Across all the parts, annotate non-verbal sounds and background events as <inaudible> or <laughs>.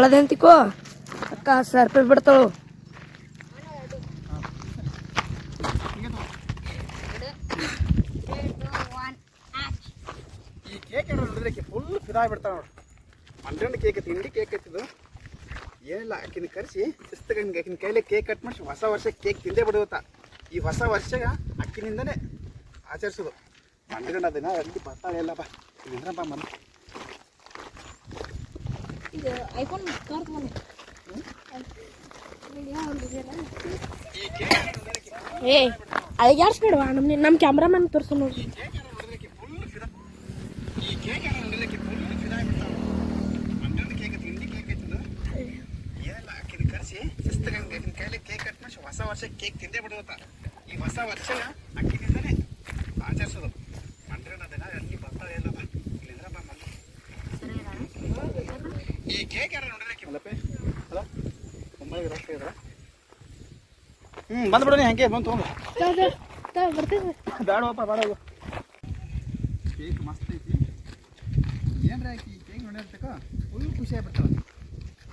ಕಳದಂತಿಕೋ ಅಕ್ಕ ಸರ್ಪಿ ಬಿಡ್ತಾಳು. ಈ ಕೇಕ್ ನೋಡ್ರಿ ಫುಲ್ ಫಿದಾ ಬಿಡ್ತಾವ ನೋಡ್ರಿ ಮಂಡ್ರಣ್ಣ ಕೇಕ್ ಐತಿ ಇಂಡಿ ಕೇಕ್ ಐತಿದು ಏನಿಲ್ಲ, ಆಕಿನ ಕರೆಸಿ ಶಿಸ್ತಗೆ ಆಕಿನ ಕೈಲೇ ಕೇಕ್ ಕಟ್ ಮಾಡಿಸಿ ಹೊಸ ವರ್ಷ ಕೇಕ್ ತಿಂದೇ ಬಿಡುತ್ತ ಈ ಹೊಸ ವರ್ಷಗ ಅಕ್ಕಿನಿಂದನೇ ಆಚರಿಸೋದು. ಮಂಡ್ರಣ್ಣ ದಿನ, ಅಲ್ಲಿ ಬರ್ತಾಳೆ ಎಲ್ಲ ಬಾ. ಬಾ ಮನೆ. ಈಗ ಐಫೋನ್ ಕರ್ಕೊಂಡು ಏ ಈ ಕೇಕ್ ಏ ಅಳಿಗಾಡ್ಸ್ಬೇಡವಾ ನಮ್ಮ ನಮ್ಮ ಕ್ಯಾಮ್ರಾಮನ್ ತೋರಿಸು ನೋಡಿ ಫುಲ್ ಫಿದಾ ಈ ಕೇಕ್ ಏನಾರ ನೋಡಿದ್ರೆ ಫುಲ್ ಫಿದಾ ಬಿಡ್ತಾವ ಮಂಡ್ರಣ್ಣ ಕೇಕ್ ಐತಿ ಇಂಡಿ ಕೇಕ್ ಐತಿದು ಏನಿಲ್ಲ ಆಕಿನ ಕರೆಸಿ ಶಿಸ್ತಗೆ ಆಕಿನ ಕೈಲಿ ಕೇಕ್ ಕಟ್ ಮಾಡಿಸಿ ಹೊಸ ವರ್ಷ ಕೇಕ್ ತಿಂದೇ ಬಿಡುತ್ತ ಈ ಹೊಸ ಅಕ್ಕಿ ತಿಂದನೆ ಆಚರಿಸೋದು ಮಂಡ್ರಣ್ಣ ದಿನ ಅಲ್ಲಿ ಬರ್ತಾಳೆ ಎಲ್ಲ ಬಾ ಇಲ್ಲಿಂದ್ರ ಬಾ ಮನೆ ಈ ಕೇಕ್ ಯಾರು ನೋಡಿದ್ರೆ ಅಲ್ಲಪ್ಪೆ ಅಲ್ಲ ಒಮ್ಮೆ ರೊಕ್ಕ ಇದ್ರ ಹ್ಞೂ ಬಂದ್ಬಿಡೋಣ ಹಂಗೆ ಬಂದು ತೊಗೊಂಡು. ಬರ್ತೀವಿ ಬೇಡವಪ್ಪ ಬೇಡ ಕೇಕ್ ಮಸ್ತ್ ಐತಿ. ಏನ್ರ ಹಾಕಿ ಕೇಕ್ ನೋಡಿರ್ತಕ್ಕ ಫುಲ್ ಖುಷಿ ಆಗ್ಬಿಡ್ತಾವ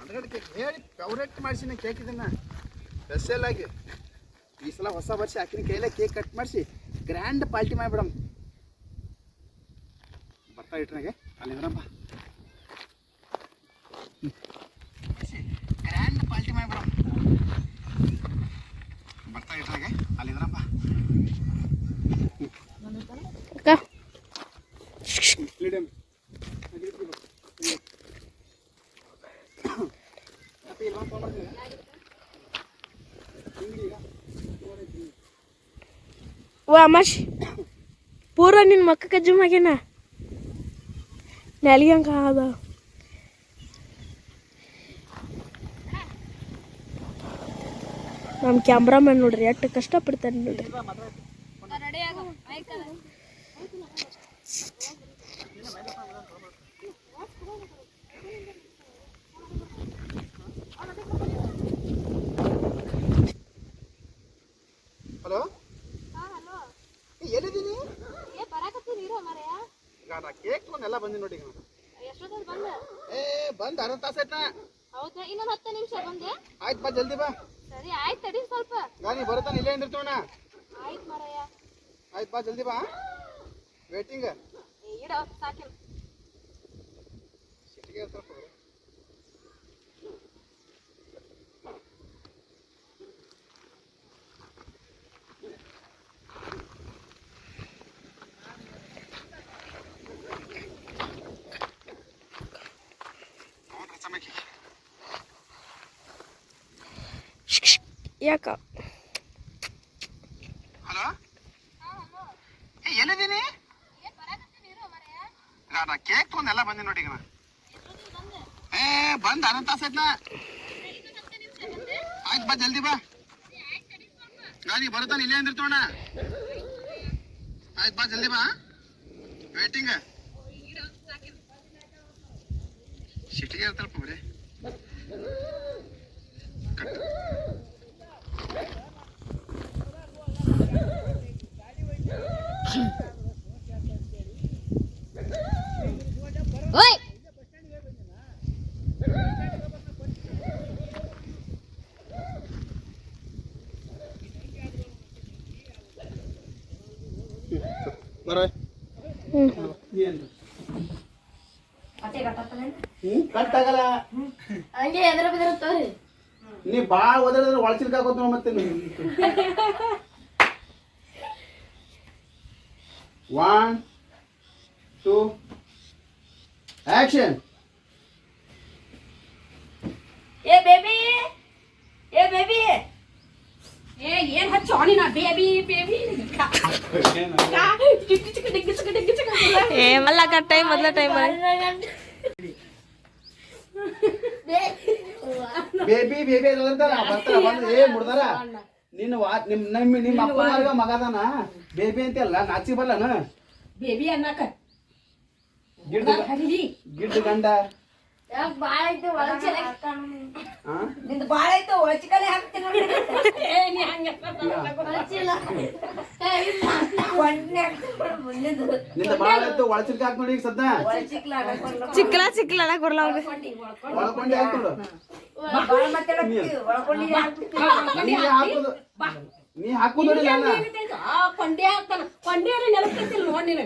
ಅದ್ರಗಡೆ ಕೇಕ್ ಹೇಳಿ ಫೇವ್ರೇಟ್ ಮಾಡಿಸಿನ ಕೇಕ್ ಇದನ್ನ. ಸ್ಪೆಷಲ್ ಆಗಿ. ಈ ಸಲ ಹೊಸ ವರ್ಷ ಹಾಕಿನ ಕೈಲೇ ಕೇಕ್ ಕಟ್ ಮಾಡಿಸಿ ಗ್ರ್ಯಾಂಡ್ ಪಾರ್ಟಿ ಮಾಡಿಬಿಡಮ್. ಬರ್ತಾ ಇಟ್ರಾಗೆ ಅಲ್ಲಿಂದ್ರಪ್ಪ ಗ್ರ್ಯಾಂಡ್ ಪಾರ್ಟಿ ಮಾಡಿಬಿಡಮ್ ಬರ್ತಾ ಇಟ್ರಾಗೆ ಅಲ್ಲಿದ್ರಪ್ಪ. ಅಕ್ಕ. ಅಮಾಶ್. ಪೂರ ನಿನ್ನ ಮಕ್ಕ ಕಜ್ಜು ಆಗ್ಯಾನ? ನೆಲಿಗೆ ಹಂಗೆ ನಮ್ಮ ಕ್ಯಾಮ್ರಾಮನ್ ನೋಡ್ರಿ ಎಷ್ಟು ಕಷ್ಟಪಡ್ತಾನೆ ನೋಡ್ರಿ. ರೆಡಿ ಆಗೋ ಆಯ್ತಲ್ಲ ಹಲೋ? ಹಾಂ ಹಲೋ ಎಲ್ಲಿದ್ದೀನಿ ಏ ಬರಾಕತ್ತೀರಿ ಇರೋ ಮರೆಯ ಈಗ ನಾ ಕೇಕ್ ತೊಗೊಂಡೆಲ್ಲ ಬಂದಿ? ನೋಡಿ ಏ ಬಂದ್ ಅರ್ಧ ತಾಸು ಆಯ್ತಾ? ಹೌದಾ? ಇನ್ನೊಂದು ಹತ್ತು ನಿಮಿಷ ಬಂದೆ. ಆಯ್ತು ಬಾ ಜಲ್ದಿ ಬಾ. ಸರಿ ಆಯ್ತು ತಡಿ ಸ್ವಲ್ಪ. ಗಾಡಿ ಬರ್ತಾನೆ ಇಲ್ಲೇ ನಿಂದಿರ್ತೋಣ ಆಯ್ತು ಮರಯ್ಯ ಆಯ್ತು ಬಾ ಜಲ್ದಿ ಬಾ. ವೇಟಿಂಗ್ ಇಡೋ ಸಾಕಿಲ್ಲ ಸ್ವಲ್ಪ ಯಾಕ? ಹಲೋ? ಎಲ್ಲಿದ್ದೀನಿ? ನಾನು ಕೇಕ್ ತೊಗೊಂಡೆಲ್ಲ ಬಂದಿ ನೋಡಿ ಏ, ಬಂದ ಅನಂತ ತಾಸ ಆಯ್ತಾ, ಬಾ, ಜಲ್ದಿ ಬಾ. ಗಾಡಿ ಬರುತ್ತಾನೆ, ಇಲ್ಲೇ ಅಂದಿರ್ತೋಣ ಆಯ್ತು, ಬಾ, ಜಲ್ದಿ ಬಾ ವೇಟಿಂಗ್ ಸಿಟಿಗೆ ಇರ್ತಲ್ಪ ಬರೀ ಓಯ್! ಬರ. ಕಟ್ಟಾಗಲ್ಲ ಹಂಗೆ ಎದ್ರ ನೀ ಭಾಳ ಓದಾಡಿದ್ರೆ ಒಳಚಿಲ್ಕ ಹಾಕೋತ ಮತ್ತೆ ಒನ್ ಟೂ ಆಕ್ಷನ್ ಏ ಬೇಬಿ ಏ ಬೇಬಿ ಏ ಏನ್ ಹಚ್ಚು ಅವನಿನ ಬೇಬಿ ಬೇಬಿ ಚಿಕ್ಕ ಚಿಕ್ಕ ಡಿಗ್ಗಿ ಚಿಕ್ಕ ಡಿಗ್ಗಿ ಚಿಕ್ಕ ಏ ಮಲ್ಲ ಟೈಮ್ ಮೊದ್ಲ ಟೈಮ್ ಬೇಬಿ ಬೇಬಿ ಬರ್ತಾರ ಬರ್ತಾರ ಬಂದು ಏ ಮುಡ್ದಾರ ನಿನ್ನ ವಾ ನಿಮ್ ನಿಮ್ಮ ನಿಮ್ಮ ಮಗ ಮಗದಾನ? ಬೇಬಿ ಅಂತೆಲ್ಲ ನಾಚಿ ಬಲ್ಲನ ಬೇಬಿ ಅನ್ನಕ. ಗಿಡ್ಡ ಗಂಡ? ನಿಂದು ಬಾಳ ಐತೆ ಒಳಚಿಕಲೆ ಹಾಕ್ತೀನಿ ನೋಡಿ. ನಿಂದ ಬಾಳ ಹಾಕ್ ನೋಡಿ ಈಗ ಸದ್ದ. ಚಿಕ್ಕಲ ಚಿಕ್ಕಲ ಬರಲ್ಲ ಒಳಕೊಂಡೆ ಹಾಕ್ ನೋಡು. ಬಾಳ ಮತ್ತೆ ನೀ ಹಾಕೋದು. ನೀ ಹಾಕೋದು ನೋಡಿ ಅಲ್ಲ ಆ ಕೊಂಡೆ ಹಾಕ್ತಾನ. ಕೊಂಡೆ ನೆಲಕ್ಕಿಲ್ಲ ನೋಡ್ ನೀನು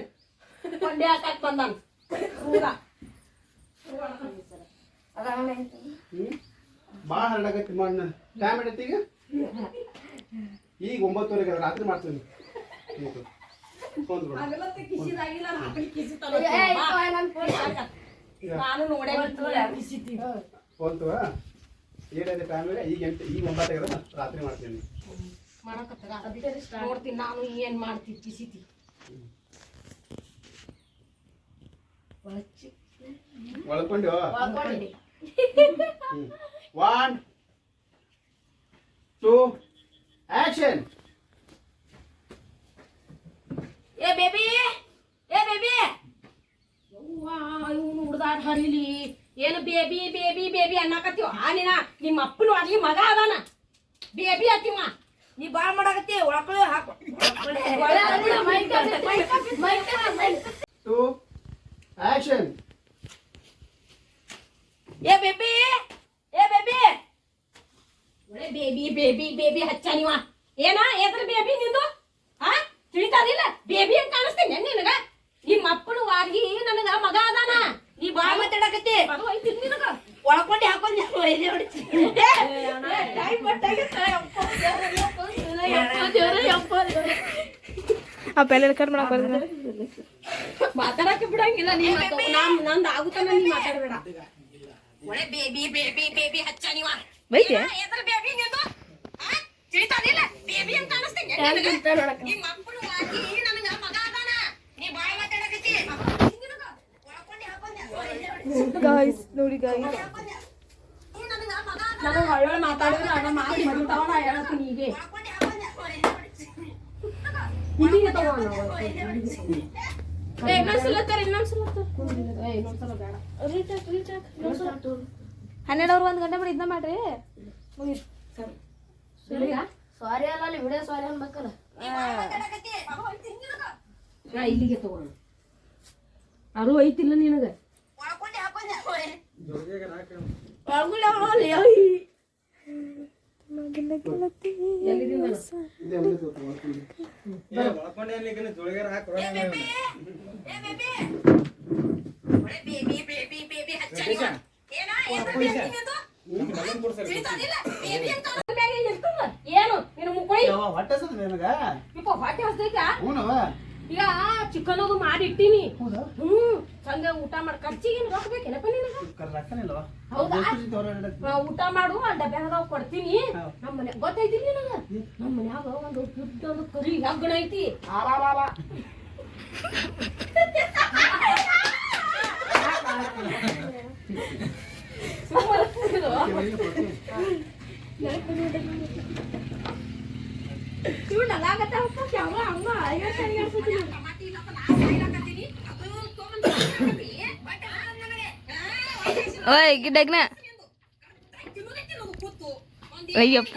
ಕೊಂಡೆ ಹಾಕಕ್ ಬಂದಾನ. ಭಾಳ ಹರಡಾಕತ್ತಿ ಮಣ್ಣು. ಟೈಮ್ ಹಿಡೈತಿ ಈಗ? ಈಗ ಒಂಬತ್ತುವರೆಗೆ ರಾತ್ರಿ ಮಾಡ್ತೀನಿ. ಏನಿದೆ ಟೈಮ್ ಈಗ. ಈಗ ಎಂಟು ಈಗ ಒಂಬತ್ತಾಗ ರಾತ್ರಿ ಮಾಡ್ತೀನಿ. ನೋಡ್ತೀನಿ ನಾನು ಏನ್ ಮಾಡ್ತೀನಿ ಕಿಸಿತಿ ಒಳಕೊಂಡು ಒನ್ ಟೂ ಆಕ್ಷನ್ ಏ ಬೇಬಿ ಏ ಬೇಬಿ. ಇವನು ಹುಡ್ದಾಟ ಹರಿಲಿ. ಏನು ಬೇಬಿ ಬೇಬಿ ಬೇಬಿ ಅನ್ನಕತ್ತೀವ ಆ ನೀನ ನಿಮ್ಮ ಅಪ್ಪನ ಆಗ್ಲಿ ಮಗ ಅದಾನ. ಬೇಬಿ ಅತ್ತಿಮ್ಮ. ನೀ ಬಾಳ ಮಾಡಾಕತ್ತಿ ಒಳಕೊಳ್ಳಿ ಹಾಕು. ಟು ಆಕ್ಷನ್ ಏ ಬೇಬಿ ಏ ಬೇಬಿ ಒಳ್ಳೆ ಬೇಬಿ ಬೇಬಿ ಬೇಬಿ ಹಚ್ಚ ನೀವ ಏನ ಎದ್ರ ಬೇಬಿ ನಿಂದು ಆ ತಿಳಿತಾರಿಲ್ಲ ಬೇಬಿ ಅಂತ ಕಾಣಿಸ್ತೀನಿ ನಿನಗ ನಿಮ್ಮ ಅಪ್ಪನ ವಾರ್ಗಿ ನನಗ ಮಗ ಅದಾನ ನೀ ಬಾಳ ಮಾತಾಡಕತ್ತಿ ಅದು ಐತಿ ನಿನಗ ಒಳಕೊಂಡಿ ಹಾಕೊಂಡಿ ಒಯ್ದೆ ಹೊಡಿತಿ ಟೈಮ್ ಆ ಪೆಲ್ಲ ರೆಕಾರ್ಡ್ ಮಾಡಕ್ ಬರ್ತದ ಮಾತಾಡಕ್ಕೆ ಬಿಡಂಗಿಲ್ಲ ನೀ ನಾನ್ ನಂದು ಆಗುತ್ತಾನ ನೀ ಮಾತಾಡಬೇಡ ಒಳ್ಳೆ ಬೇಬಿ ಬೇಬಿ ಬೇಬಿ ಹಚ್ಚ ನೀವ. ಬೈತೆ? ಎದ್ರ ಬೇಬಿ ನಿಂದು? ಹಾ ತಿಳಿತಾದಿಲ್ಲ ಬೇಬಿ ಅಂತ ಕಾಣಿಸ್ತೀನಿ ನಿಮ್ಮ ಅಪ್ಪನ ವಾರ್ಗಿ ನನಗ ಮಗ ಅದಾನ. ನೀ ಬಾಯ್ ಮಾತಾಡಕತ್ತಿ. ಗಾಯ್ಸ್ ನೋಡಿ ಗಾಯ್ಸ್ ನಾನು ಒಳ್ಳೆ ಮಾತಾಡಿದ್ರೆ ನನ್ನ ಮಾತು ಮರಿತಾವ ನಾ ಹೇಳ್ತೀನಿ ಹೀಗೆ. ಇಲ್ಲಿಗೆ ತಗೋಣ ಇನ್ನೊಂದ್ಸಲ ತರ ಇನ್ನೊಂದ್ಸಲ ಇನ್ನೊಂದ್ಸಲ ಬೇಡ. ಹನ್ನೆರಡು ಅವ್ರ ಒಂದ್ ಗಂಟೆ ಮಾಡಿ ಇದನ್ನ ಮಾಡ್ರಿ. ಸಾರಿ. ಅಲ್ಲ ಅಲ್ಲಿ ವಿಡಿಯೋ ಸಾರಿ ಅನ್ಬೇಕಲ್ಲ. ಇಲ್ಲಿಗೆ ತಗೋಣ. ಅರು ಐತಿಲ್ಲ ನಿನಗ. ಎಲ್ಲಿದಿಂದ ಏನು ಹೊಟ್ಟೆ ಹೊಟ್ಟೆ ಹಸ್ದೈತಾ? ಹ್ಞೂನವ್ವ ಈಗ ಚಿಕನ್ ಅದು ಮಾಡಿ ಇಟ್ಟಿನಿ. ಹೌದಾ? ಹ್ಮ್ ಚಂದ ಊಟ ಮಾಡಿ ಖರ್ಚಿಗೆ ರೊಕ್ಕ ಬೇಕೇನಪ್ಪ ನಿನಗ? ಹೌದಾ? ನಾ ಊಟ ಮಾಡು ಆ ಡಬ್ಯಾಗ ಕೊಡ್ತೀನಿ. ನಮ್ಮ ಮನೆ ಗೊತ್ತೈತಿ ನಿನಗೆ? ನಮ್ಮ ಮನ್ಯಾಗ ಒಂದು ದೊಡ್ಡ ಒಂದು ಕರಿ ಹೆಗ್ಗಣ ಐತಿ. ಆರಾಮ ಬಾಬಾ ಇವ್ ನಗಾಗತ್ತ ಹೋಗ್ತಾವ ಯಾವ ಹಂಗ ಐವತ್ತು ಐವತ್ತು ಓಯ್ ಗಿಡ್ಡಗ್ನ ಅಯ್ಯಪ್ಪ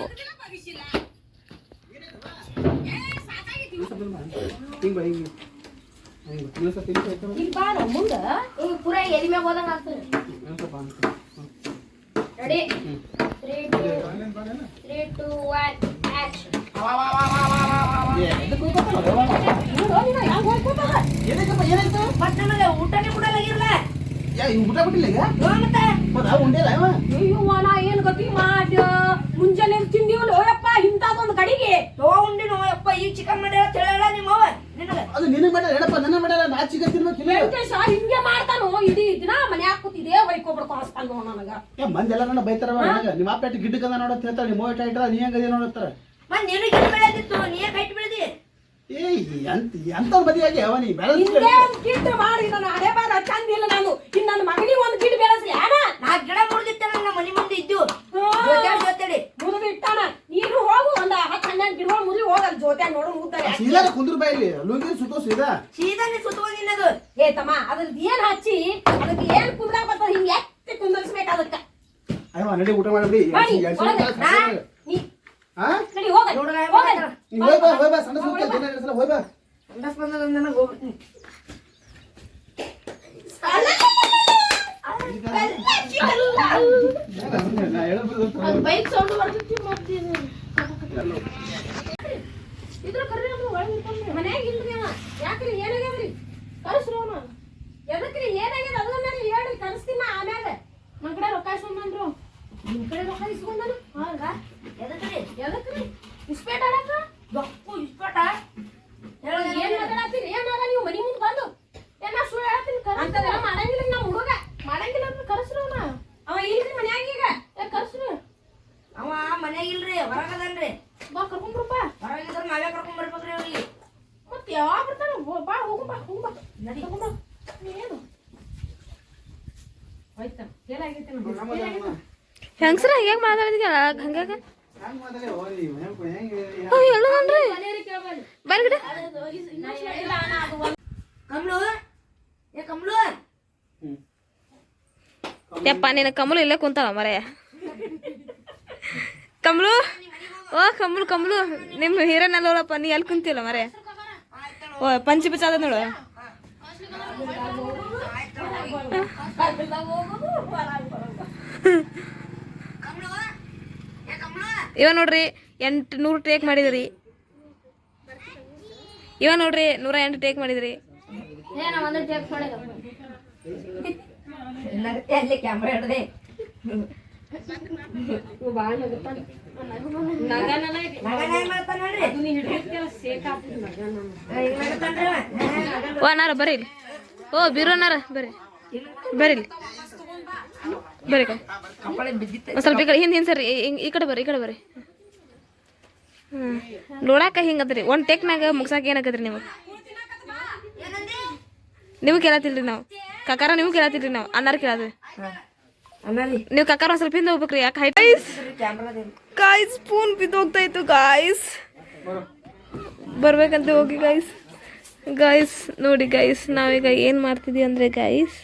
ಹಿಂಗ್ ಬಾ ಹಿಂಗ್ ಹಿಂಗ್ ಇನ್ನೊಂದ್ ಸ್ವಲ್ಪ ಹಿಂಗ್ ಆಯ್ತು ಈಗ ಬಾರ ಮುಂದ ಹಿಂಗ್ ಪೂರಾ ಎದಿ ಮ್ಯಾಗ ಹೋದಂಗ ಆಗ್ತದೆ ಇನ್ನೊಂದ್ ಸ್ವಲ್ಪ ಅಂತ. Ready three two three two one action ಊಟನೇ ಯಾ, ಇವ್ ಊಟ ಬಿಟ್ಟಿಲ್ಲ ಈಗ? ಉಂಡಿಲ್ಲ? ಅಯ್ಯವ್ವ ನಾ ಏನ್ ಗೊತ್ತಿ ಮಾಡ ಮುಂಜಾನೆ ತಿಂದಿವಲ್ಲ ಹೋಯಪ್ಪ ಇಂಥದೊಂದು ಕಡಿಗೆ ತೋ ಉಂಡಿ ನೋಯಪ್ಪ ಈ ಚಿಕನ್ ಮಾಡ್ಯಾರ ನಿಮ್ಮ ನಿಮ್ಮವ ಅದು ನಿನ್ನ ಮಾಡ್ಯಾರ ಹೇಳಪ್ಪ ನನ್ನ ಮಾಡ್ಯಾರ ನಾ ಚಿಕನ್ ವೆಂಕಟೇಶ ಹಿಂಗೆ ಮಾಡ್ತಾನೋ ಇಡೀ ದಿನ ಮನ್ಯಾಗ ಕೂತಿದೆ ಹೊಯ್ಕೊಬಿಡ್ ಕೊಳಸ್ತಾನ ನನಗ ಏ ಮಂದಿ ಎಲ್ಲ ನನ್ನ ಬೈತಾರ ನಿಮ್ಮ ಅಪ್ಪ ಗಿಡ್ಡಕ್ಕದ ನೋಡತ್ ಹೇಳ್ತಾಳೆ ನಿಮ್ಮ ಇಟ್ಟ ಇಟ್ರ ನೀ ಹೆಂಗದಿ ನೋಡತ್ತಾರ ಮತ್ ಗಿಡ ಬೆಳೆದಿತ್ತು ನೀ ಕೈಟ್ ಬೆಳೆದಿ? ಏ ಎಂತ ಎಂತ ಮದಿಯಾಗಿ ಅವ ನೀ ಬೆಳೆದ ಹಿಂಗೆ ಒಂದ್ ಗಿಡ್ ಮಾಡಿ ನನ್ನ ಹಣೆ ಬಾರ ಚಂದಿಲ್ಲ ನಾನು. ಇನ್ ನನ್ನ ಮಗನಿಗೆ ಒಂದ್ ಗಿಡ ಬೆಳೆಸ್ಲಿ ಅಣ್ಣ ನಾ ಗಿಡ ಮುರಿದಿತ್ತೆ ನಮ್ಮ ಮನೆ ಮುಂದೆ ಇದ್ದು. ಜೊತೆ ಜೊತೆಡಿ ಮುರಿದು ಇಟ್ಟಾನ. ನೀನು ಹೋಗು ಒಂದ್ ಹತ್ತು ಹನ್ನೆರಡು ಗಿಡಗಳು ಮುರಿ ಹೋಗಲ್ ಜೊತೆ ನೋಡು ಮುಗ್ತಾರೆ. ಸೀದಾ ಕುಂದ್ರ ಬಾಯಿಲಿ ಲುಂಗಿ ಸುತ್ತೋ ಸೀದಾ ಸೀದಾ ನೀ ಸುತ್ತುವ ಏ ತಮ್ಮ ಅದ್ರದ್ದು ಏನ್ ಹಚ್ಚಿ? ಅದಕ್ಕೆ ಏನ್ ಕುಂದ್ರ ಬರ್ತದ? ಹಿಂಗೆ ಎತ್ತಿ ಕುಂದ್ರ ನಡಿ ಊಟ ಮಾಡಿ, ಒಳಗೆ. ನಾ- ಬೈಕ್ ಸೌಂಡ್ ಬರ್ತೈತಿ ಮಾಡ್ತೀನಿ ಇದ್ರ ಕರ್ರಿ ಅವ್ನು ಒಳಗ್ ನಿಂತ್ಕೊಂಡ್ರಿ. ಮನ್ಯಾಗ ಇಲ್ರಿ ಅವ ಯಾಕ್ರಿ ಏನಾಗ್ಯದ್ರಿ ಕಳ್ಸ್ರಿ ಅವನು ಎದಕ್ರಿ ಏನಾಗ್ಯದ ಅದ್ರ ಮೇಲೆ ಹೇಳ್ರಿ ಕರ್ಸ್ತೀನಿ ನಾ ಆಮ್ಯಾಗ ನನ್ ಕಡೆ ರೊಕ್ಕ ಇಸ್ಕೊಂಡ್ರು ನಿಮ್ ಕಡೆ ರೊಕ್ಕ ಇಸ್ಕೊಂಡನು ಹೌದಾ ಎದಕ್ರಿ ಎದಕ್ರಿ ಇಸ್ಪೇಟ್ ಆಡಕ ಗಪ್ಪು ಇಸ್ಪಟ ಏನ್ ಮಾತಾಡತ್ತೀರಿ ಏನಾರ ನೀವು ಮನಿ ಮುಂದ್ ಬಂದು ಏನ ಸುಳ್ಳು ಹೇಳ್ತೀನಿ ಅಂತದೆಲ್ಲ ಮಾಡಂಗಿಲ್ಲ ನಮ್ಮ ಹುಡುಗ ಮಾಡಂಗಿಲ್ಲ ಅಂದ್ರೆ ಕರ್ಸ್ರಿ ಅವನ ಅವ ಇಲ್ರಿ ಮನ್ಯಾಗ ಈಗ ಏ ಕರ್ಸ್ರಿ ಅವ ಮನ್ಯಾಗ ಇಲ್ರಿ ಹೊರಗದನ್ರಿ ಬಾ ಕರ್ಕೊಂಡ್ರಪ್ಪ ಹೊರಗಿದ್ರ ನಾವೇ ಕರ್ಕೊಂಡ್ ಬರ್ಬೇಕ್ರಿ ಅವ್ರಿಗೆ ಮತ್ತೆ ಯಾವಾಗ ಬರ್ತಾನ ಹೋ- ಬಾ ಹೋಗು ಬಾ ಹೋಗು ಬಾ ನಡಿ. ತಗೊಂಡ್ ಬಾ. ಏನು ಆಯ್ತಾ ಏನಾಗೈತೆ ನಮ್ಮ ನಮ್ಮ ಹೆಂಗ್ಸ್ರ ಹಂಗ್ಯಾಗ ಮಾತಾಡಿದ್ಯಲ್ಲ? ಹಂಗಾಗ ಹೆಂಗ್ ಹೆಂಗ್ ಹೇಳೋದನ್ರಿ ಬರ್ಗಡೆ ಕಮಲು ಏ ಕಮಲು. ಯಪ್ಪ ನಿನ್ನ ಕಮಲು ಇಲ್ಲೇ ಕುಂತಾಳ ಮರೆಯ ಕಮಲು ಓ ಕಮಲು ಕಮಲು ನಿಮ್ಮ ಹೀರನ್ ಅಲ್ಲೋಳಪ್ಪ ನೀ ಎಲ್ಲಿ ಕುಂತಿಲ್ಲ ಮರೆ? ಓ ಪಂಚಿ ಬಿಚ್ಚಾದ ನೋಡು. ಇವ ನೋಡ್ರಿ ಎಂಟು ನೂರು ಟೇಕ್ ಮಾಡಿದ್ರಿ. ಇವ ನೋಡ್ರಿ ನೂರ ಎಂಟು ಟೇಕ್ ಮಾಡಿದ್ರಿ. ಓ ನಾರ ಓ ಬೀರೋನಾರ ಬರ್ರಿ. ಬರ್ರಿ ಇಲ್ಲಿ. ಬರ್ರಿ ಸ್ವಲ್ಪ ಈ ಕಡೆ ಹಿಂದೆ ಹಿಂದೆ ಸರಿ. ಈ- ಕಡೆ ಬರ್ರಿ ಈ ಕಡೆ ಬರ್ರಿ. ಹ್ಞೂ ನೋಡಾಕ ಹಿಂಗದ್ರಿ. ಒಂದು ಟೆಕ್ನಾಗ ಮುಗ್ಸಾಕ ಏನಾಗದ್ರಿ ನೀವು? ಏನಂದಿ ನೀವು ಕೇಳತ್ತಿಲ್ರಿ ನಾವು. ಕಕಾರ ನೀವು ಕೇಳತ್ತಿಲ್ರಿ ನಾವು. ಅನ್ನಾರ ಆಮೇಲೆ ನೀವು ಕಕಾರ ಒಂದ್ ಸ್ವಲ್ಪ ಹಿಂದೆ ಹೋಗ್ಬೇಕ್ರಿ. ಯಾಕೆ ಹೈಟ್ ಗಾಯ್ಸ್ ಸ್ಪೂನ್ ಬಿದ್ದು ಹೋಗ್ತಾ ಇತ್ತು ಗಾಯ್ಸ್ ಬರ್ಬೇಕಂತ ಹೋಗಿ ಗಾಯ್ಸ್ ಗಾಯ್ಸ್ ನೋಡಿ ಗಾಯ್ಸ್ ನಾವೀಗ ಏನು ಮಾಡ್ತಿದ್ದೀವಿ ಅಂದರೆ ಗಾಯ್ಸ್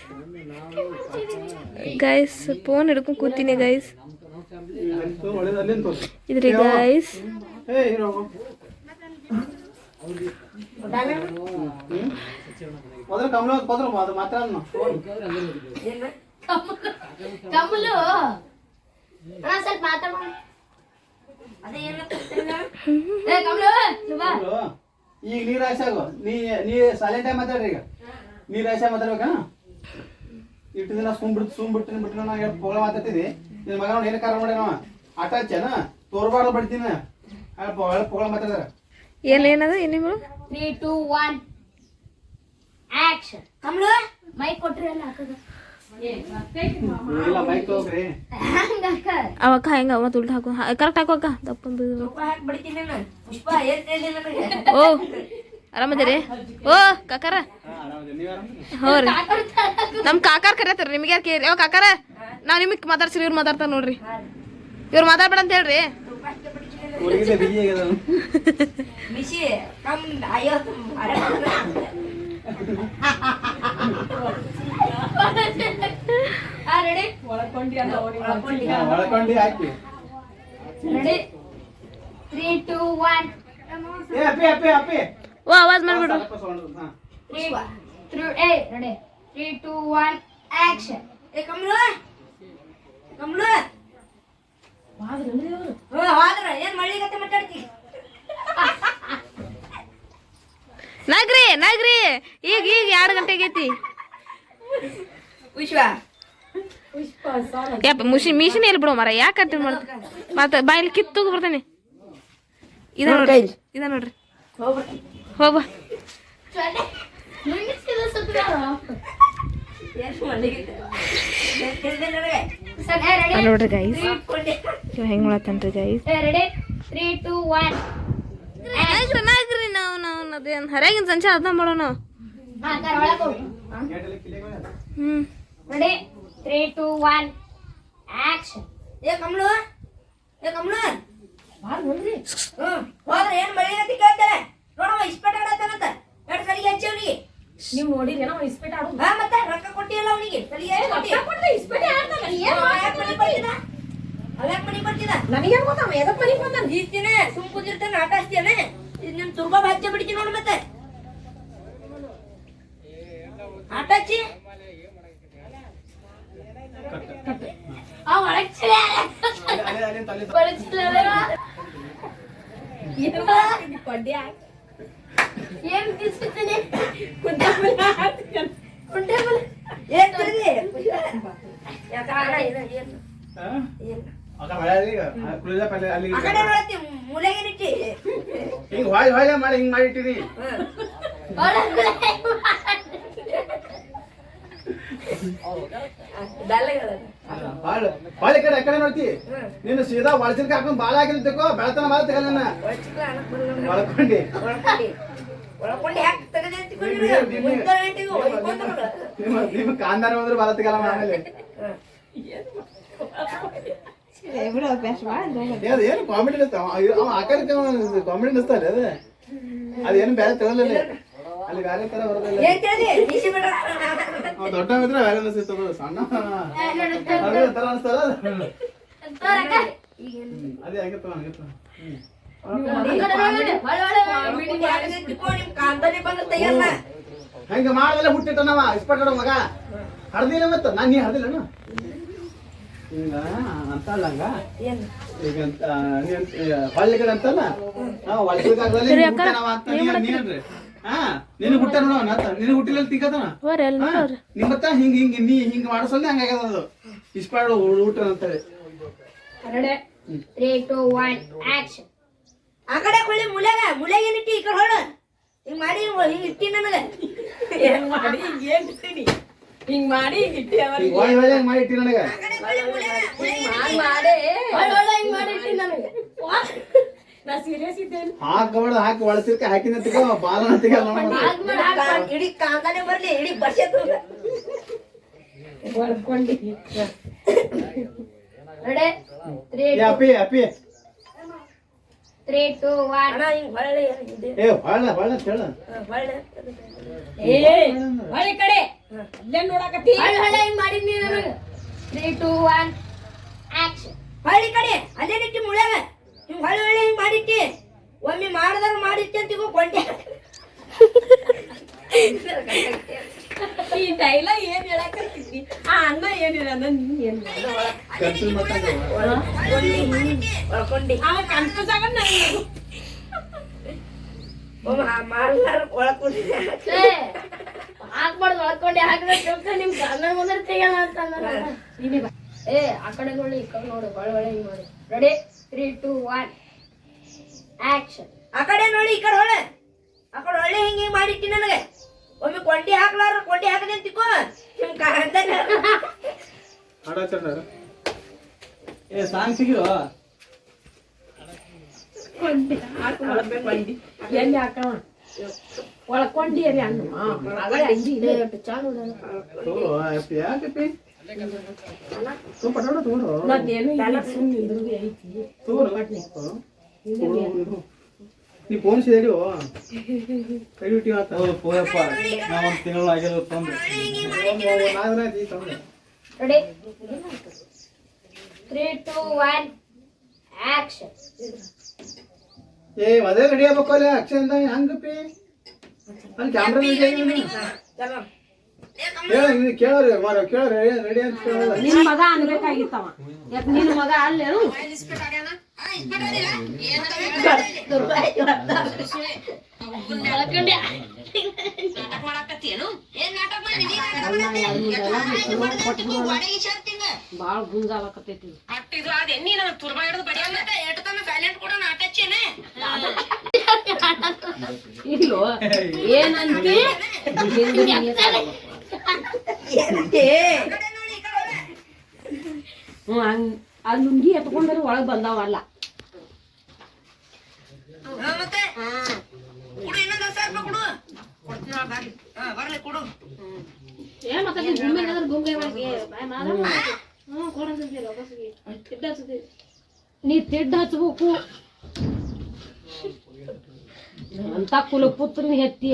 ಗಾಯ್ಸ್ ಫೋನ್ ಹಿಡ್ಕೊಂಡು ಕೂತೀನಿ ಗೈಸ್ ಇದ್ರಿ ಗೈಸ್ ಈಗ ನೀರ್ ಆಯ್ಸಾಗು ನೀ ನೀ ಸೈಲೆಂಟ್ ಆಗಿ ಮಾತಾಡ್ರಿ ಈಗ ನೀರ್ ಆಯ್ಸಾಗ ಮಾತಾಡ್ಬೇಕಾ ಇಟ್ಟು ದಿನ ಸುಮ್ ಬಿಟ್ಟು ಸುಮ್ ಬಿಟ್ಟು ಬಿಟ್ಟು ನಾ ಪೊಗಳ ಮಾತಾಡ್ತಿದ್ದಿ. ನಿನ್ನ ಮಗ ನೋಡಿ ಏನು ಕಾರ ಮಾಡ್ಯಾನ? ಆಟ ಹಚ್ಚೇನ ತೋರ್ಬಾರ್ದು ಬಿಡ್ತೀನಿ. ಪೊಗಳ ಪೊಗಳ ಮಾತಾಡ್ದಾರ. ಏನು ಏನದು ಏನಿಗಳು three two one action Kamlu mike ಕೊಟ್ರಿ ಅಲ್ಲ ಹಾಕದ. ಇಲ್ಲ ಬೈಕ್ ತಗೋಗ್ರಿ ಅವ ಅಕ್ಕ ಹೆಂಗ? ಮತ್ತೆ ಉಲ್ಟಾ ಹಾಕು. ಕರೆಕ್ಟ್ ಹಾಕು ಅಕ್ಕ. ದಪ್ಪ ಓ. ಆರಾಮದಿರಿ? ಓ ಕಾಕಾರ. ಹ್ಞೂ ರೀ. ನಮ್ಮ ಕಾಕಾರ ಕರೀತಾರ ನಿಮ್ಗೆ ಯಾರು ಕೇಳಿ ಓ ಕಾಕಾರ. ನಾವು ನಿಮಗೆ ಮಾತಾಡ್ಸಿರಿ ಇವ್ರು ಮಾತಾಡ್ತಾರ ನೋಡ್ರಿ. ಇವ್ರು ಮಾತಾಡ್ಬೇಡ ಅಂತ ಹೇಳ್ರಿ. ತ್ರೀ ಟೂ ಒನ್ ಅಪ್ಪಿ ಅಪ್ಪಿ ಅಪ್ಪಿ. ಓ ಆವಾಜ್ ಮಾಡ್ಬಿಡು. ತ್ರೀ ಟೂ ಒನ್ ಆಕ್ಷನ್ ಏ ಕಮ್ಲು ಕಮ್ಲು. ಹ್ಞೂ ಹೋದ್ರ ಏನ್ ಮಳಿಗತ್ತೆ ಮಾತಾಡ್ತಿ? ನಗ್ರಿ ನಗ್ರಿ. ಈಗ ಈಗ ಎರಡು ಗಂಟೆ ಆಗೈತಿ ವಿಶ್ವ. ಯಪ್ಪ ಮುಷಿ ಮಿಷಿನ್ ಎಲ್ಲಿ ಬಿಡು ಮರ ಯಾಕೆ ಕಟ್ಟಿ ಮಾಡ್ತ? ಮತ್ತೆ ಬಾಯಲ್ಲಿ ಕಿತ್ತೋಗಿ ಬರ್ತೇನೆ. ಇದ ನೋಡ್ರಿ ಇದ ನೋಡ್ರಿ. ಅಲ್ಲಿ ನೋಡ್ರಿ ಗೈಸ್. ಇವ ಹೆಂಗ್ ಮಾಡತ್ತನ್ರಿ ಗೈಸ್ ನಗ್ರಿ ನಗ್ರಿ ನಾವು ನಾವು ಅದೇನ್ ಹರ್ಯಾಗಿನ ಸಂಚೆ ಅದನ್ನ ಮಾಡೋಣ. ಹ್ಮ್. Ready? Three two one action ಏ ಕಮ್ಲು. ಏ ಕಮ್ಲು. ಹ್ಮ್. ಹೋದ್ರ ಏನ್ ಅಂತ ಕೇಳ್ತಾರೆ ನೋಡವ ಇಸ್ಪೇಟ್ ಆಡತ್ತಂತ ಎರಡು ಸಲಿಗೆ ಹಚ್ಚಿ ಅವನಿಗೆ. ನೀವು ನೋಡಿರಿ ನಾವು ಇಸ್ಪೇಟ್ ಆಡು ಹಾ ಮತ್ತೆ ರೊಕ್ಕ ಕೊಟ್ಟಿಯಲ್ಲ ಅವನಿಗೆ? ಸಲಿಗೆ ಹಚ್ಚಿ ಕೊಟ್ಟಿ ಕೊಟ್ರೆ ಇಸ್ಪೇಟ್ ಆಡ್ತಾನ ಏನು ಯಾಕ್ ಮನೆ ಬರ್ತೀನ? ಅಲ್ಯಾಕ್ ಮನಿಗ್ ಬರ್ತಿದ ನನಗೆ ಗೊತ್ತಮ್ಮ ಎದಕ್ ಮನಿ ಬಂದಾನ? ಈಸ್ತಿನೇ ಸುಮ್ ಕುದಿರ್ತಾನೆ ಆಟ ಇದು ನಿಮ್ ತುರ್ಬಾ ಹಚ್ಚೆ ಬಿಡ್ತೀನಿ ನೋಡು ಮತ್ತೆ. ಆಟ ಹಚ್ಚಿ. ಆ ಒಳಗ್ ಹಾಕ್. ಏನ್ ತಿನ್ಸ್ಕೊತೀನಿ? ಕುಂಟೆ ಮೇಲೆ ಹಾಕ್ತೀನಿ. ಕುಂಟೆ ಮೇಲೆ. ಏನ್ ತಿಳಿದಿ ಯಾಕ ಅಣ್ಣ ಇದು ಏನು ಹಾ? ಏನು ಆಗ ಮಳೆ ಆದ್ರೆ ಈಗ ಆ ಕುಳಿದ ಪಲ್ಲೆ ಅಲ್ಲಿ ಆ ಕಡೆ ನೋಡತ್ತಿ ಮೂಲೆಗೆ ನಿಟ್ಟಿ ಹಿಂಗ್ ಹೊಯ್ ಹೊಯ್ ಮಾಡಿ ಹಿಂಗ್ ಮಾಡಿಟ್ಟಿರಿ ಹ್ಮ್ ಒಳಗ್ ಡಲ್ಲೆಗಳ ಬಾಳ ಬಾಳ ಈ ಕಡೆ ಆ ಕಡೆ ನೋಡ್ತಿ ಹ್ಮ್ ನೀನು ಸೀದಾ ಒಳಸಿರ್ಕ ಹಾಕೊಂಡ್ ಬಾಳ ಹಾಕಿದ್ ತಿಕ್ಕೋ ಬೆಳತನ ಬಾಳ ತಗಲ್ಲ ಒಳಚಿಕ್ಲ ಅನ್ನಕ್ ಬರಲ್ಲ ಒಳಕೊಂಡಿ ಒಳಕೊಂಡಿ ತೆಗೆದೆ ನೀವು- ನೀವು- ಮುಂದೆ ಗಂಟೆಗೆ ಒಯ್ಕೊಂಡ್ರಲ್ಲ. ನಿಮ್ಮ ನಿಮ್ಮ ಕಾಂದಾರ ಹೋದ್ರೆ ಬಾಳ ತಗಲ್ಲ ಆಮೇಲೆ ಹ್ಮ್. ಏನ್ ಏನು ಕಾಮಿಡಿ ಅವ ಆ ಕಡೆ ಕಾಮಿಡಿ ನಿಸ್ತಾರೆ ಅದೇ. ಅದೇನು ಬೇರೆ ತಗೊಳ್ಳಲ್ಲ ಅಲ್ಲಿ ಬೇರೆ ತರ ಬರೋದಿಲ್ಲ ದೊಡ್ಡ ಇದ್ರೆ ಬೇರೆ ಅನಿಸ್ತದ ಸಣ್ಣ. ಅದೇ ತರ ಅನಿಸ್ತದ ಅದೇ. ಹಂಗೆ ತಗೋ. ಹ್ಮ್. ಹಂಗ ಮಾಡದಲ್ಲ ಹುಟ್ಟಿಟ್ಟನವ ಇಸ್ಪಟ್ ಮಗ. ಹರ್ದಿಲ್ಲ ಮತ್ತ? ನಾನ್ ನೀ ಹರ್ದಿಲ್ಲನು? ಹಿಂಗ ಅಂತಲ್ಲ ಹಂಗ? ಈಗ ಅಂತ ನಾವು ಅಂತ ನೀನ್ರಿ ನಿನ್ ಹುಟ್ಟ ಅಂತ ನಿನ್ ಹುಟ್ಟಿಲ್ಲ ನಿಮ್ಮತ್ತ ಹಿಂಗ ಹಿಂಗ ನೀ ಹಿಂಗ ಮಾಡಿಸೋದೇ ಹಂಗಾಗ್ಯದ ಅದು. ಇಸ್ಪಾಡ್ ಊಟ ಅಂತೇಳಿ. ತ್ರೀ ಟು ಒನ್ ಆಕ್ಷನ್ ಆ ಕಡೆ ಕೊಳ್ಳಿ ಮುಲೆಗ ಮುಲೆಗೆ ಏನಿಟ್ಟಿ ಈ ಕಡೆ ಹೊಡ ಹಿಂಗ್ ಮಾಡಿ ಹಿಂಗ್ ಇಟ್ಟಿ ನನಗ. ಹಿಂಗ್ ಮಾಡಿ ಹಿಂಗ್ ಏನ್ ಇಟ್ಟಿನಿ? ಹಿಂಗ್ ಮಾಡಿ ಹಿಂಗ್ ಇಟ್ಟಿ ಅವರಿಗೆ. ಒಳ್ಳೆ ಮಾಡಿ ಇಟ್ಟಿ ನನಗ. ಮಾಡ್ ಮಾಡಿ. ಒಳ್ಳೆ ಹಿಂಗ್ ಮಾಡಿ ಇಟ್ಟಿ ನನಗೆ. ನಾ ಸೀರಿಯಸ್ ಇದ್ದೇನೆ. ಹಾಕಬಾರ್ದು ಹಾಕಿ ಒಳಸಿರ್ಕೆ ಹಾಕಿನ ತಗೋ ಬಾಲನ ತಿಕ್ಕ ಇಡೀ ಕಾಂತಾನೆ ಬರ್ಲಿ ಇಡೀ ಬರ್ಸೆ ತೂಗ. ಹೊಡ್ಕೊಂಡಿ ರೆಡಿ ತ್ರೀ ಅಪ್ಪಿ ಅಪ್ಪಿ. ತ್ರೀ ಟು ಒನ್ ಅಣ್ಣ ಹಿಂಗ್ ಹೊಳ್ಳಿ ಇದೆ ಏ ಹೊಳ್ಳ ಹೊಳ್ಳ ಅಂತ ಹೇಳ ಹೊಳ್ಳಿ. ಕಡೆ. ಇಲ್ಲೇ ನೋಡಕತ್ತಿ? ಹೊಳ್ಳಿ ಹೊಳ್ಳಿ ಹಿಂಗ್ ಮಾಡಿದ್ನಿ ನನಗೆ. ತ್ರೀ ಟು ಒನ್ ಆಕ್ಷನ್ ಹೊಳ್ಳಿ ಕಡೆ. ಅಲ್ಲೇ ನಿಟ್ಟಿ ಮುಳ್ಯಾಗ? ಹಿಂಗ್ ಹೊಳ್ಳಿ ಹೊಳ್ಳಿ ಹಿಂಗ್ ಮಾಡಿಟ್ಟಿ. ಒಮ್ಮೆ ಮಾಡ್ದಾಗ ಮಾಡಿಟ್ಟಿ ಅಂತ ಕೊಂಡೆ <laughs> <laughs> <laughs> ಈ ಡೈಲಾಗ್ ಏನ್ ಹೇಳಕತ್ತಿದ್ದಿ ಆ ಅಣ್ಣ ಏನ್ ಮಾಡ್ತಾನೆ ಒಳ್ಕೊಂಡಿ ಅವ ಕನ್ಫ್ಯೂಸ್ ಆಗ ಹಾಕ್ಬಾರ್ದು ಒಳ್ಕೊಂಡೆ ಹಾಕಿದ್ರೆ ತಿಳ್ಕೊಂಡು ನಿಮ್ ಕನ್ನಡ ಮುಂದೆ ತೆಗಿಯಲ್ಲ ಅಂತ ನೀನೇ ಬಾ. ಏ ಆ ಕಡೆ ನೋಡಿ ಈ ಕಡೆ ನೋಡು ಒಳ್ಳೆ ಒಳ್ಳೆ ಹಿಂಗ್ ನೋಡಿ ready three two one action ಆ ಕಡೆ ನೋಡಿ ಈ ಕಡೆ ಹೊಳೆ ಆ ಕಡೆ ಹೊಳ್ಳಿ ಹಿಂಗ್ ಹಿಂಗ್ ಮಾಡಿಟ್ಟಿ ನನಗೆ. ಒಮ್ಮೆ ಕೊಂಡಿ ಹಾಕ್ಲಾರ ಕೊಂಡಿ ಹಾಕದೆ ಅಂತಿಕೋ? ನಿಮ್ ಕಾಂತಾನೆ ಹಾಡಾಚಾರ ಏ ಸಾಂಗ್ ಸಿಗಿರೋ ಎಲ್ಲಿ ಹಾಕವ ಒಳಕೊಂಡಿ ಅರಿ ಅಣ್ಣ ಆಗಲೇ ಅಂದಿ ಇದೆ ಚಾಲು ತಗೋ ಅಪ್ಪಿ ಯಾಕಪ್ಪಿ ತಗೋ ಪಟಾಡ ತಗೊಂಡು ಮತ್ತೇನು ಇಲ್ಲ ಸುಮ್ಮನೆ ಇದ್ರದ್ದು ಐತಿ. ತಗೊಂಡು ನೀ ಫೋನ್ ಸಿಡಿಯೋ ಕೈ ಬಿಟ್ಟಿ ಮಾತ ಪೋಯಪ್ಪ ನಾ ಒಂದು ತಿಂಗಳು ಆಗ್ಯದ ತಂದು. Ready three two one action ಏ ಮದುವೆ ರೆಡಿ ಆಗ್ಬೇಕು ಅಲ್ಲಿ? ಅಕ್ಷಯಿಂದ ಹಂಗಪ್ಪಿ ಅಲ್ಲಿ ಕ್ಯಾಮ್ರಾ ಕೇಳೋರಿ, ಮಾರ, ಕೇಳೋರಿ ರೆಡಿ ಅಂತ ಕೇಳಲ್ಲ. ನಿನ್ ಮಗ ಅನ್ಬೇಕಾಗಿತ್ತವ. ಯಾಕ ನಿನ್ ಮಗ ಮಾಡಿ ಬಾಳ ಗುಂಜಾಲಕತ್ತೈತಿ ಅಟ್ಟು ಇದು ಅದ ನನಗೆ ತುರ್ಬಾ ಹಿಡಿದು ಬಡಿಯಲ್ಲ ಎಟ್ಟು ತನ ಸೈಲೆಂಟ್ ಕೂಡ ನಾಟ ಹಚ್ಚೇನೆ ಇಲ್ಲೋ ಏನಂತಿ ಹಂಗ್ ಆ ಲುಂಗಿ ಎತ್ಕೊಂಡ್ರೆ ಒಳಗ್ ಬಂದಾವಲ್ಲ. ನೀ ತಿಡ್ಡ ಹಚ್ಬೇಕು. ಅಂತ ಕುಲ ಪುತ್ರನ ಹೆತ್ತಿ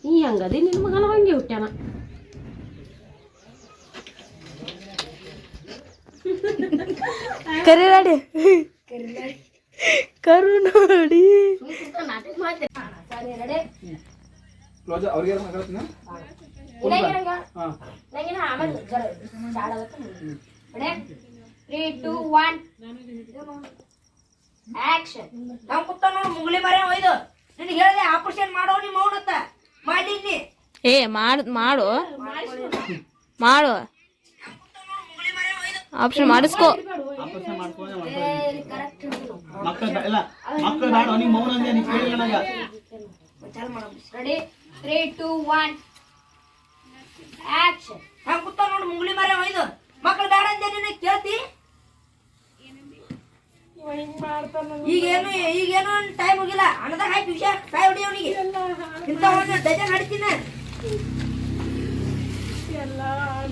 ini yang Niyang ini makan mga lang yun kaya na. ಕರಿರಾಡಿ ಕರುನಾಡಿ ಕ್ಲೋಸ್ ಆಕ್ಷನ್ ನಾವು ಕುತ್ತ ನೋಡು ಮುಂಗ್ಲಿ ಮರೆ ಒಯ್ದು. ನಿನಗೆ ಹೇಳಿದೆ ಆಪರೇಷನ್ ಮಾಡೋ ನಿಮ್ಮ ಅವನತ್ತ ಮಾಡಿನಿ ಏ ಮಾಡ್ ಮಾಡು. ಮಾಡು. Option ಮಾಡಿಸ್ಕೋ. Ready three two one action ನಮ್ ಕುತ್ತ ನೋಡಿ ಮುಂಗ್ಲಿ ಮರೆ ಒಯ್ದು. ಮಕ್ಳು ಬೇಡ ಅಂದೆ ನಿನಗೆ ಕೇಳ್ತಿ? ಈಗೇನು ಈಗೇನು ಟೈಮ್ ಹೋಗಿಲ್ಲ ಅನ್ನದಾಗ ಹಾಕಿ ವಿಷಯ ಸಾಯ್ ಹೊಡಿ ಅವನಿಗೆ. ಇಂಥ ಒಂದು ಡಜನ್ ಹಾಡ್ತೀನ ಎಲ್ಲ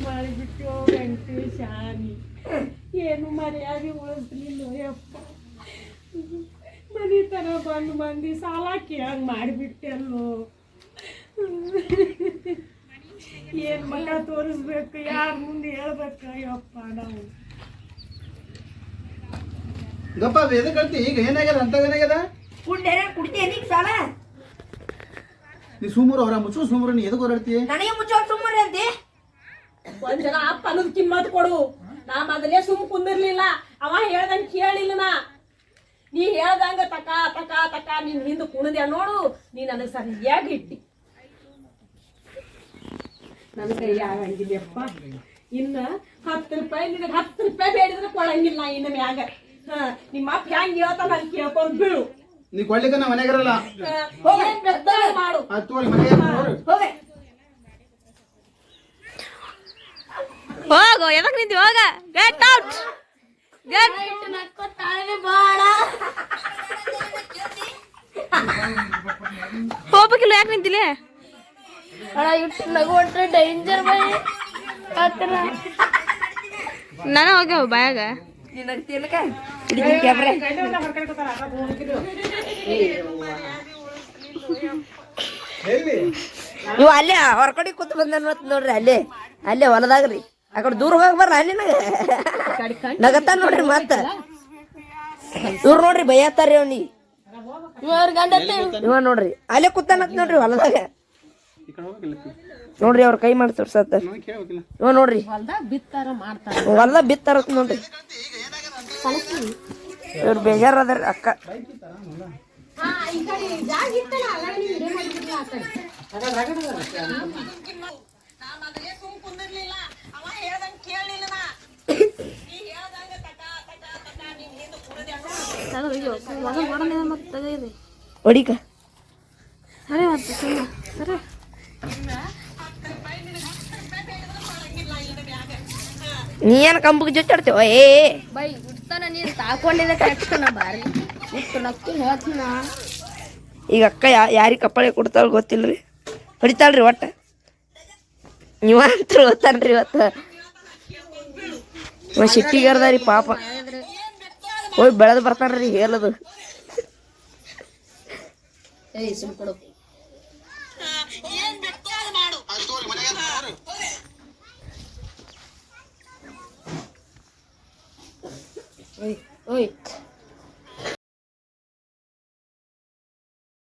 ಮಾಡಿಬಿಟ್ಟು ಶಾನಿ. ಏನು ಮರ್ಯಾದೆ ಉಳಿಸ್ಲಿಲ್ಲ ಯಪ್ಪ. ಮನೆ ತರ ಬಂದು ಮಂದಿ ಸಾಲ ಕೇಳಂಗ್ ಮಾಡಿಬಿಟ್ಟೆಲ್ಲೋ. ಏನು ಮಗ ತೋರಿಸ್ಬೇಕು ಯಾರ ಮುಂದೆ ಹೇಳ್ಬೇಕು ಯಪ್ಪ ನಾವು. ಗಪ್ಪ ಎದಕ್ಕೆ ಕಳ್ತಿ ಈಗ ಏನಾಗ್ಯದ? ಅಂತ ಏನಾಗ್ಯದ? ಕುಂಡೇರ ಕುಡ್ತಿ ನೀಗ್ ಸಾಲ? ನೀ ಸುಮ್ಮರು ಅವ್ರ ಮುಚ್ಚು ಸುಮ್ಮರು ನೀ ಎದಕ್ಕೆ ಹೊರಡ್ತಿ ನನಗೆ ಮುಚ್ಚೋ ಸುಮ್ಮನೆ ಅಂತಿ. ಒಂದ್ ಜನ ಅಪ್ಪ ಅನ್ನೋದು ಕಿಮ್ಮತ್ ಕೊಡು. ನಾ ಮೊದಲೇ ಸುಮ್ ಕುಂದಿರ್ಲಿಲ್ಲ. ಅವ ಹೇಳ್ದಂಗ ಕೇಳಿಲ್ಲ ನಾ. ನೀ ಹೇಳ್ದಂಗ ತಕ ತಕ ತಕ ನಿನ್ ಹಿಂದ ಕುಣದ್ಯಾ ನೋಡು. ನೀ ನನಗೆ ಸರಿಯಾಗಿ ಇಟ್ಟಿ. ನನ್ನ ಕೈ ಆಗಂಗಿಲ್ಲಪ್ಪ ಇನ್ನ ಹತ್ತು ರೂಪಾಯಿ ನಿನಗೆ ಹತ್ತು ರೂಪಾಯಿ ಬೇಡಿದ್ರೆ ಕೊಡಂಗಿಲ್ಲ ಇನ್ನು ಮ್ಯಾಗ. ನಿಮ್ಮ ಅಪ್ಪ ಹೆಂಗ್ ಹೇಳ್ತಾನ ಅಲ್ಲಿ ಕೇಳ್ಕೊಂಡ್ ಬೀಳು ನೀ ಕೊಡ್ಲಿಕ್ಕ ನಾ ಮನೆಗಿರಲ್ಲ? ಹಾ, ಹೋಗಿ. ಬೇಕಾದ್ರೆ ಮಾಡು. ಮನೆಗೆ ನೋಡ್ರಿ ಹೋಗೆ. ಹೋಗು. ಎದಕ್ ನಿಂತಿ? ಹೋಗ. ಗೆಟ್ ಔಟ್ ಗೆಟ್ ಹೋಗ್ಬೇಕಿಲ್ಲ ಯಾಕೆ ನಿಂತಿಲ್ಲ ಡೇಂಜರ್ ಬೈ. ನಾನು ಹೋಗ್ಯಾವ ಬಾಯಾಗ. ಕ್ಯಾಮ್ರಾ ನೀವು ಅಲ್ಲೇ ಹೊರಕಡೆ ಕೂತ್ ಬಂದ ನೋಡ್ರಿ ಅಲ್ಲೇ ಅಲ್ಲೇ ಹೊಲದಾಗ್ರಿ. ಆ ಕಡೆ ದೂರ ಹೋಗಿ ಬರ್ರ ಅಲ್ಲಿ ನಗತ್ತ ನೋಡ್ರಿ ಮತ್ತ. ದೂರ ನೋಡ್ರಿ ಬೈಯತ್ತಾರ್ರಿ ಅವ್ನಿಗೆ. ಇವ ನೋಡ್ರಿ ಅಲ್ಲೇ ಕೂತಾನತ್ ನೋಡ್ರಿ ಹೊಲದಾಗ. ನೋಡ್ರಿ ಅವ್ರ ಕೈ ಮಾಡಿ ತೋರ್ಸತ್ತ ನೋಡ್ರಿ. ಹೊಲ್ದಾಗ ಬಿತ್ತಾರ ನೋಡ್ರಿ. ಇವ್ರು ಬೇಜಾರ ಅದಾರ ಅಕ್ಕ. ಹೊಡಿಕ. ಸರಿ ಮತ್ತೆ ಸರಿ. ನೀ ಏನ್ ಕಂಬಕ್ಕೆ ಜೊಚ್ಚಾಡ್ತೇವ ಏ ಬೈ ಉಡ್ತಾನ ನೀನು. ತಾಕೊಂಡಿದ್ದೆ ಕರೆಕ್ಟ್ ನಾ ಬಾರಿ ಉಟ್ಟು ನಕ್ಕು ಹೇಳ್ತೀನ. ಈಗ ಅಕ್ಕ ಯಾ ಯಾರಿಗೆ ಕಪ್ಪಳೆ ಕೊಡ್ತಾಳ ಗೊತ್ತಿಲ್ರಿ? ಹೊಡಿತಾಳ್ರಿ ಒಟ್ಟ. ನೀವ ಅಂತೂ ಓದ್ತಾನ್ರಿ ಇವತ್ತು. ಇವ ಸಿಟ್ಟಿಗರ್ದಾರಿ ಪಾಪ. ಹೋಗಿ ಬೆಳೆದು ಬರ್ತಾನ್ರಿ ಹೇಳದು. ಏಯ್ ಸುಮ್ ಕೊಡು ಓಯ್ ಓಯ್